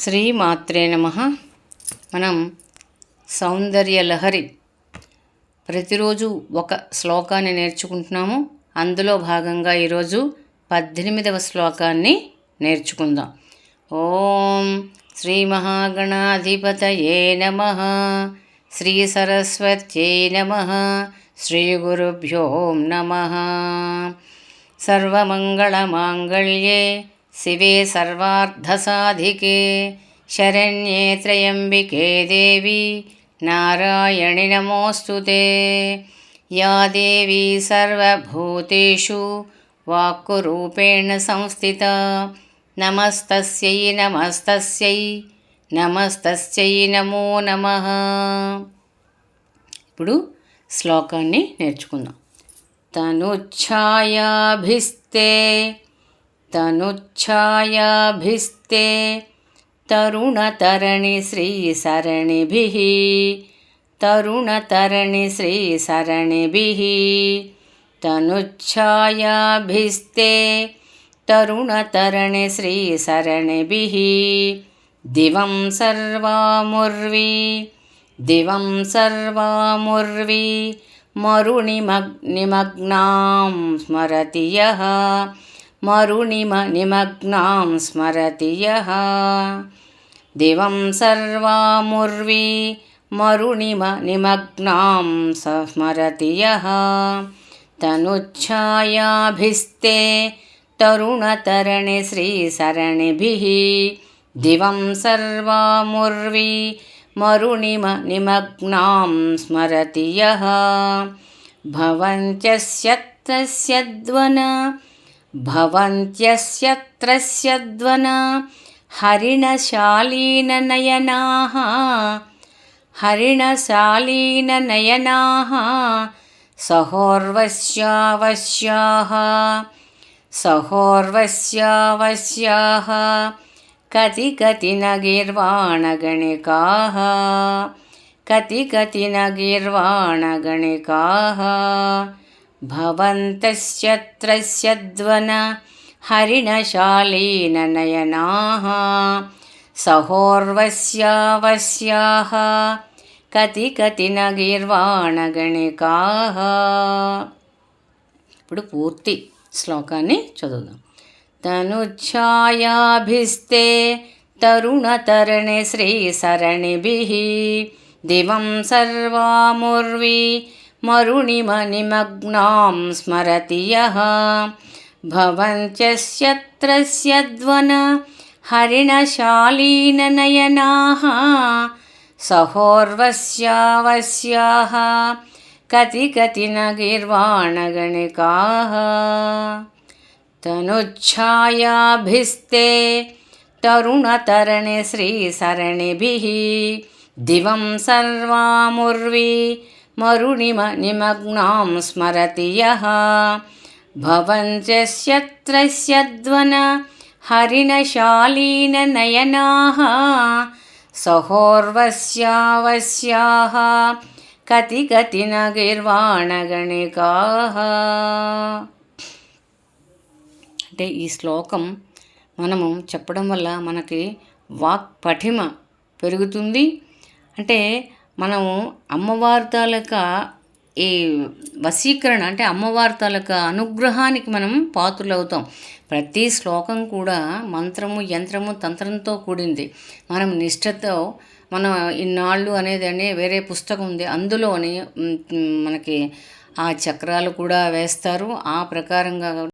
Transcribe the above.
శ్రీ మాత్రే నమ. మనం సౌందర్య లహరి ప్రతిరోజు ఒక శ్లోకాన్ని నేర్చుకుంటున్నాము. అందులో భాగంగా ఈరోజు పద్దెనిమిదవ శ్లోకాన్ని నేర్చుకుందాం. ఓం శ్రీ మహాగణాధిపతయే నమ. శ్రీ సరస్వత్యై నమ. శ్రీ గురుభ్యో నమ. సర్వమంగళమాంగళ్యే శివే సర్వార్ధసాధికే. శరణ్యే త్రయంబికే దేవి. నారాయణి నమోస్తుతే యా దేవీ సర్వూతూ వాక్కురూపేణ సంస్థిత. నమస్తై నమస్తై నమస్తై నమో నమ. ఇప్పుడు శ్లోకాన్ని నేర్చుకుందాం. తనుఛాయాభిస్తే तनुच्छायभिस्ते तरुणतरणिश्रीसरणिभिः तरुणतरणिश्रीसरणिभिः तनुच्छायभिस्ते तरुणतरणिश्रीसरणिभिः दिवं सर्वामुर्वी दिवं सर्वामुर्वी मरुणिमग्निमग्नां स्मरति यः। मरुणिमनिमग्नां स्मरति यः। दिवं सर्वामुर्वी मरुणिमनिमग्नां निमग्नां सस्मरति यः। तनुच्छायाभिस्ते तरुणतरणिश्रीसरणिभिः दिवं सर्वामुर्वी मरुणिमनिमग्नां स्मरति यः। भवन्त्यस्य तस्य द्वन् भवन्त्यस्य त्रस्य हरिणशालीननयनाः हरिणशालीननयनाः सहोर्वश्यावश्याः सहोर्वश्यावश्याः सहोर्वस्यावस्याः कति कतिनगीर्वाणगणिकाः कति कतिनगीर्वाणगणिकाः न गीर्वाणगणिकाः भवन्तश्चत्रस्यद्वन हरिणशालीननयनाः सहोर्वश्यावश्याः కతి కతి నగీర్వాణగణికాహ ఇప్పుడు పూర్తి శ్లోకాన్ని చదువుదాం తనుఛాయాభిస్తే తరుణతరణి శ్రీసరణిభిः దివం సర్వాముర్వి मरुणिमनिमग्नां स्मरति यः। भवन्त्यस्यत्रस्य ध्वनहरिणशालीनयनाः सहोर्वस्यावस्याः कति कति न गीर्वाणगणिकाः तनुच्छायाभिस्ते तरुणतरणिश्रीसरणिभिः दिवं सर्वामुर्वी మరుణిమ నిమగ్నాం స్మరతి యः భవంత్యస్యత్రస్యద్వన హరిణశాలీననయనాः సహోర్వశ్యావశ్యా కతి కతి నగిర్వాణగణికాः అంటే ఈ శ్లోకం మనము చెప్పడం వల్ల మనకి వాక్ పఠిమ పెరుగుతుంది. అంటే మనము అమ్మవారి తాలూకా ఈ వశీకరణ అంటే అమ్మవారి తాలూకా అనుగ్రహానికి మనం పాత్రులవుతాం. ప్రతి శ్లోకం కూడా మంత్రము యంత్రము తంత్రంతో కూడింది. మనం నిష్ఠతో మనం ఇన్నాళ్ళు అనేది వేరే పుస్తకం ఉంది. అందులోని మనకి ఆ చక్రాలు కూడా వేస్తారు. ఆ ప్రకారంగా